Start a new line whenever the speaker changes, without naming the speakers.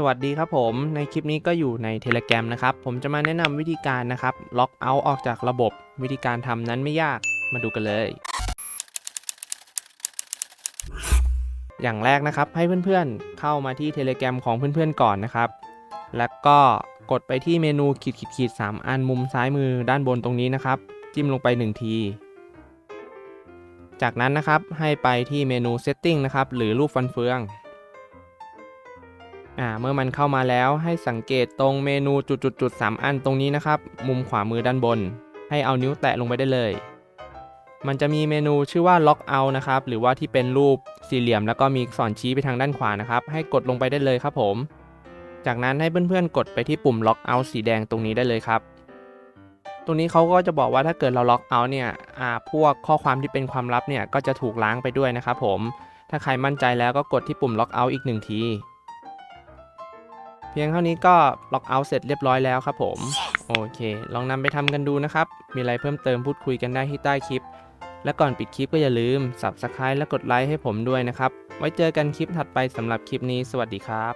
สวัสดีครับผมในคลิปนี้ก็อยู่ใน Telegram นะครับ ผมจะมาแนะนำวิธีการนะครับล็อกเอาท์ออกจากระบบ วิธีการทำนั้นไม่ยากมาดูกันเลย อย่างแรกนะครับให้เพื่อนๆเข้ามาที่ Telegram ของเพื่อนๆก่อนนะครับ แล้วก็กดไปที่เมนูขีดขีดขีดสามอันมุมซ้ายมือด้านบนตรงนี้นะครับ จิ้มลงไป 1 ที จากนั้นนะครับให้ไปที่เมนู Setting นะครับหรือรูปฟันเฟือง อ่าเมื่อมันเข้ามาแล้วให้สังเกตตรงเมนูจุดๆๆสามอันตรงนี้นะครับ มุมขวามือด้านบน ให้เอานิ้วแตะลงไปได้เลย มันจะมีเมนูชื่อว่า Lock Out นะครับ หรือว่าที่เป็นรูปสี่เหลี่ยม แล้วก็มีสอักษรชี้ไปทางด้านขวานะครับ ให้กดลงไปได้เลยครับผม จากนั้นให้เพื่อนๆกดไปที่ปุ่ม Lock Out สีแดงตรงนี้ได้เลยครับตรงนี้เขาก็จะบอกว่าถ้าเกิดเรา Lock Out เนี่ยอ่าพวกข้อความที่เป็นความลับเนี่ยก็จะถูกล้างไปด้วยนะครับผม ถ้าใครมั่นใจแล้วก็กดที่ปุ่ม Lock Out อีกหนึ่งที พียงเท่านี้ก็ล็อกเอาท์เสร็จเรียบร้อยแล้วครับผมโอเค ลองนำไปทำกันดูนะครับ มีอะไรเพิ่มเติมพูดคุยกันได้ที่ใต้คลิป และก่อนปิดคลิปก็อย่าลืม Subscribe และกดไลค์ให้ผมด้วยนะครับ ไว้เจอกันคลิปถัดไปสำหรับคลิปนี้ สวัสดีครับ